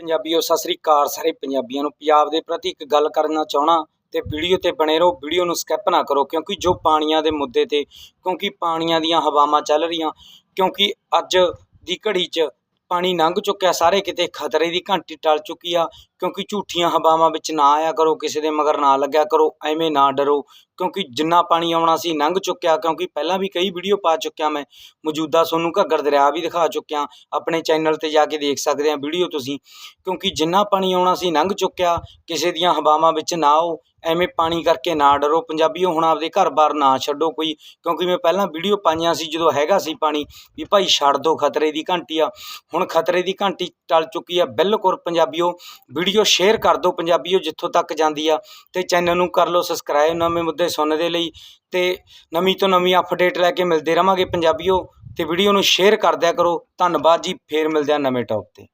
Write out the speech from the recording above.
ਪੰਜਾਬੀਓ, ਸਤਿ ਸ੍ਰੀ ਅਕਾਲ ਸਾਰੇ ਪੰਜਾਬੀਆਂ ਨੂੰ। ਪੰਜਾਬ ਦੇ ਪ੍ਰਤੀ ਇੱਕ ਗੱਲ ਕਰਨਾ ਚਾਹਣਾ ਤੇ ਵੀਡੀਓ ਤੇ ਬਣੇ ਰਹੋ, ਵੀਡੀਓ ਨੂੰ ਸਕਿਪ ਨਾ ਕਰੋ, ਕਿਉਂਕਿ ਜੋ ਪਾਣੀਆਂ ਦੇ ਮੁੱਦੇ ਤੇ, ਕਿਉਂਕਿ ਪਾਣੀਆਂ ਦੀਆਂ ਹਵਾਵਾਂ ਚੱਲ ਰਹੀਆਂ, ਕਿਉਂਕਿ ਅੱਜ ਦੀ ਘੜੀ 'ਚ ਪਾਣੀ ਲੰਘ ਚੁੱਕਿਆ, ਸਾਰੇ ਕਿਤੇ ਖਤਰੇ ਦੀ ਘੰਟੀ ਟਲ ਚੁੱਕੀ ਆ, ਕਿਉਂਕਿ ਝੂਠੀਆਂ ਹਵਾਵਾਂ ਵਿੱਚ ਨਾ ਆਇਆ ਕਰੋ, ਕਿਸੇ ਦੇ ਮਗਰ ਨਾ ਲੱਗਿਆ ਕਰੋ, ਐਵੇਂ ਨਾ ਡਰੋ, ਕਿਉਂਕਿ ਜਿੰਨਾ ਪਾਣੀ ਆਉਣਾ ਸੀ ਲੰਘ ਚੁੱਕਿਆ, ਕਿਉਂਕਿ ਪਹਿਲਾਂ ਵੀ ਕਈ ਵੀਡੀਓ ਪਾ ਚੁੱਕਿਆ ਮੈਂ, ਮੌਜੂਦਾ ਤੁਹਾਨੂੰ ਘੱਗਰ ਦਰਿਆ ਵੀ ਦਿਖਾ ਚੁੱਕਿਆ, ਆਪਣੇ ਚੈਨਲ ਤੇ ਜਾ ਕੇ ਦੇਖ ਸਕਦੇ ਆ ਵੀਡੀਓ ਤੁਸੀਂ, ਕਿਉਂਕਿ ਜਿੰਨਾ ਪਾਣੀ ਆਉਣਾ ਸੀ ਲੰਘ ਚੁੱਕਿਆ, ਕਿਸੇ ਦੀਆਂ ਹਵਾਵਾਂ ਵਿੱਚ ਨਾ ਆਓ, ਐਵੇਂ ਪਾਣੀ ਕਰਕੇ ਨਾ ਡਰੋ, ਪੰਜਾਬੀਓ ਹੁਣ ਆਪਦੇ ਘਰ-ਬਾਰ ਨਾ ਛੱਡੋ ਕੋਈ, ਕਿਉਂਕਿ ਮੈਂ ਪਹਿਲਾਂ ਵੀਡੀਓ ਪਾਈਆਂ ਸੀ ਜਦੋਂ ਹੈਗਾ ਸੀ ਪਾਣੀ, ਵੀ ਭਾਈ ਛੱਡ ਦਿਓ ਖਤਰੇ ਦੀ ਘੰਟੀ ਆ, ਹੁਣ ਖਤਰੇ ਦੀ ਘੰਟੀ ਟਲ ਚੁੱਕੀ ਆ। ਬਿਲਕੁਲ ਪੰਜਾਬੀਓ, ਵੀਡੀਓ ਸ਼ੇਅਰ ਕਰ ਦਿਓ ਪੰਜਾਬੀਓ, ਜਿੱਥੋਂ ਤੱਕ ਜਾਂਦੀ ਆ। ਤੇ ਚੈਨਲ ਨੂੰ ਕਰ ਲਓ ਸਬਸਕ੍ਰਾਈਬ ਨਵੇਂ ਮੁੱਦੇ ਸੁਣਨ ਦੇ ਲਈ। ਤੇ ਨਵੀਂ ਤੋਂ ਨਵੀਂ ਅਪਡੇਟ ਲੈ ਕੇ ਮਿਲਦੇ ਰਵਾਂਗੇ ਪੰਜਾਬੀਓ। ਤੇ ਵੀਡੀਓ ਨੂੰ ਸ਼ੇਅਰ ਕਰ ਦਿਆ ਕਰੋ। ਧੰਨਵਾਦ ਜੀ। ਫੇਰ ਮਿਲਦੇ ਆ ਨਵੇਂ ਟੌਪ ਤੇ।